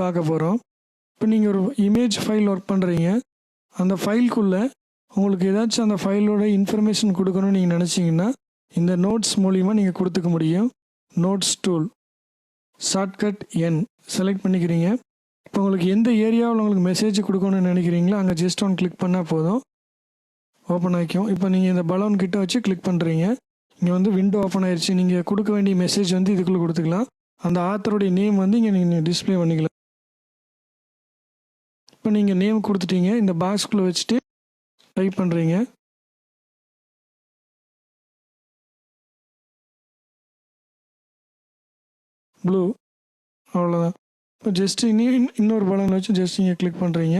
பார்க்க போகிறோம் இப்போ நீங்கள் ஒரு இமேஜ் ஃபைல் ஒர்க் பண்ணுறீங்க அந்த ஃபைல்குள்ளே உங்களுக்கு ஏதாச்சும் அந்த ஃபைலோட இன்ஃபர்மேஷன் கொடுக்கணும்னு நீங்கள் நினச்சிங்கன்னா இந்த நோட்ஸ் மூலிமா நீங்கள் கொடுத்துக்க முடியும். நோட்ஸ் டூல் ஷார்ட்கட் என் செலக்ட் பண்ணிக்கிறீங்க. இப்போ உங்களுக்கு எந்த ஏரியாவில் உங்களுக்கு மெசேஜ் கொடுக்கணும்னு நினைக்கிறீங்களோ அங்கே ஜஸ்ட் ஒன் கிளிக் பண்ணால் போதும். ஓப்பன் ஆகிக்கும் இப்போ நீங்கள் இந்த பலூன் கிட்ட வச்சு கிளிக் பண்ணுறீங்க இங்கே வந்து விண்டோ ஓப்பன் ஆயிடுச்சு நீங்கள் கொடுக்க வேண்டிய மெசேஜ் வந்து இதுக்குள்ளே கொடுத்துக்கலாம். அந்த ஆத்தருடைய நேம் வந்து இங்கே நீங்கள் டிஸ்ப்ளே பண்ணிக்கலாம். இப்போ நீங்கள் நேம் கொடுத்துட்டீங்க இந்த பாக்ஸ்குள்ளே வச்சுட்டு டைப் பண்ணுறீங்க ப்ளூ அவ்வளோதான் இப்போ ஜஸ்ட் இனி இன்னொரு பலன் வச்சு ஜஸ்ட் இங்கே கிளிக் பண்ணுறீங்க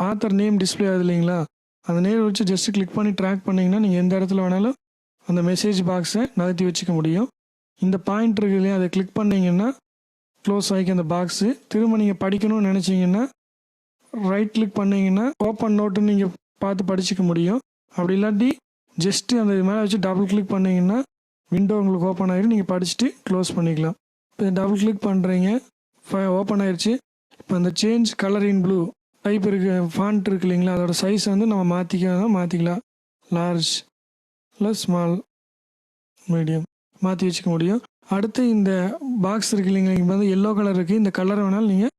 ஆத்தர் நேம் டிஸ்ப்ளே ஆகுது இல்லைங்களா? அந்த நேம் வச்சு ஜஸ்ட் கிளிக் பண்ணி ட்ராக் பண்ணிங்கன்னா நீங்கள் எந்த இடத்துல வேணாலும் அந்த மெசேஜ் பாக்ஸை நகர்த்தி வச்சுக்க முடியும். இந்த பாயிண்ட் இருக்கு இல்லையா அதை கிளிக் பண்ணிங்கன்னா க்ளோஸ் ஆகிக்க அந்த பாக்ஸு திரும்ப நீங்கள் படிக்கணும்னு நினச்சிங்கன்னா ரைட் கிளிக் பண்ணிங்கன்னா ஓப்பன் நோட்டுன்னு நீங்கள் பார்த்து படிச்சுக்க முடியும். அப்படி இல்லாட்டி ஜஸ்ட்டு அந்த மேலே வச்சு டபுள் கிளிக் பண்ணிங்கன்னா விண்டோ உங்களுக்கு ஓப்பன் ஆகிடும் நீங்கள் படிச்சுட்டு க்ளோஸ் பண்ணிக்கலாம். இப்போ டபுள் கிளிக் பண்ணுறீங்க ஓப்பன் ஆயிடுச்சு இப்போ அந்த change colour in blue type இருக்கு ஃபாண்ட் இருக்கு இல்லைங்களா அதோட சைஸ் வந்து நம்ம மாற்றிக்கலாம் மாற்றிக்கலாம் லார்ஜ் இல்லை ஸ்மால் மீடியம் மாற்றி வச்சுக்க முடியும். அடுத்து இந்த பாக்ஸ் இருக்கு இல்லைங்களா? இங்கே வந்து எல்லோ கலர் இருக்குது இந்த கலரை வேணாலும் நீங்கள்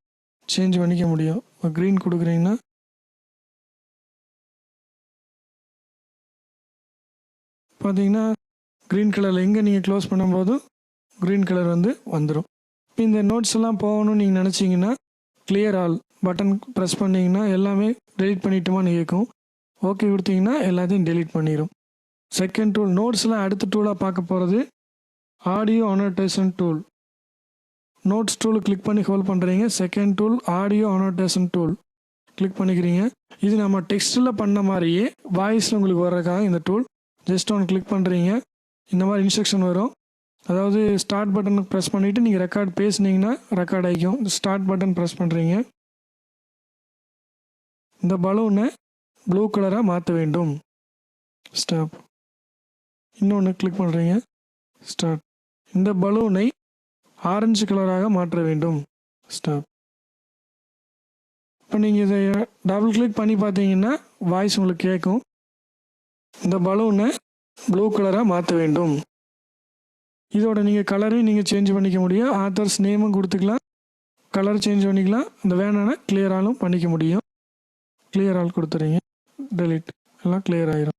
சேஞ்ச் பண்ணிக்க முடியும். இப்போ க்ரீன் கொடுக்குறீங்கன்னா. பார்த்தீங்கன்னா க்ரீன் கலரில் எங்கே நீங்கள் க்ளோஸ் பண்ணும்போதும் க்ரீன் கலர் வந்து வந்துடும் இப்போ இந்த நோட்ஸ் எல்லாம் போகணும்னு நீங்கள் நினச்சிங்கன்னா கிளியர் ஆல் பட்டன் ப்ரெஸ் பண்ணிங்கன்னா எல்லாமே டெலிட் பண்ணிட்டுமான்னு கேட்கும். ஓகே கொடுத்தீங்கன்னா எல்லாத்தையும் டெலீட் பண்ணிடும் செகண்ட் டூல் நோட்ஸ்லாம் அடுத்த டூலாக பார்க்க போகிறது audio annotation tool notes tool click பண்ணி ஹோல்ட் பண்ணுறீங்க second tool audio annotation tool click பண்ணிக்கிறீங்க. இது நம்ம டெக்ஸ்ட்டில் பண்ண மாதிரியே வாய்ஸில் உங்களுக்கு வர்றதுக்காக இந்த டூல் ஜஸ்ட் ஒன் கிளிக் பண்ணுறீங்க இந்த மாதிரி இன்ஸ்ட்ரக்ஷன் வரும். அதாவது ஸ்டார்ட் பட்டன் ப்ரெஸ் பண்ணிவிட்டு நீங்கள் ரெக்கார்ட் பேசுனீங்கன்னா ரெக்கார்ட் ஆகிக்கும். ஸ்டார்ட் பட்டன் ப்ரெஸ் பண்ணுறீங்க இந்த பலூனை ப்ளூ கலராக மாற்ற வேண்டும். ஸ்டாப் இன்னொன்று கிளிக் பண்ணுறீங்க ஸ்டார்ட் இந்த பலூனை ஆரஞ்சு கலராக மாற்ற வேண்டும். ஸ்டாப் இப்போ நீங்கள் இதை டபுள் கிளிக் பண்ணி பார்த்தீங்கன்னா வாய்ஸ் உங்களுக்கு கேட்கும். இந்த பலூனை ப்ளூ கலராக மாற்ற வேண்டும். இதோட நீங்கள் கலரையும் நீங்கள் சேஞ்ச் பண்ணிக்க முடியும். ஆத்தர்ஸ் நேமும் கொடுத்துக்கலாம். கலர் சேஞ்ச் பண்ணிக்கலாம். இந்த வேணான்னா கிளியராலும் பண்ணிக்க முடியும். கிளியரால் கொடுத்துறீங்க. டெலிட் எல்லாம் கிளியர் ஆயிரும்.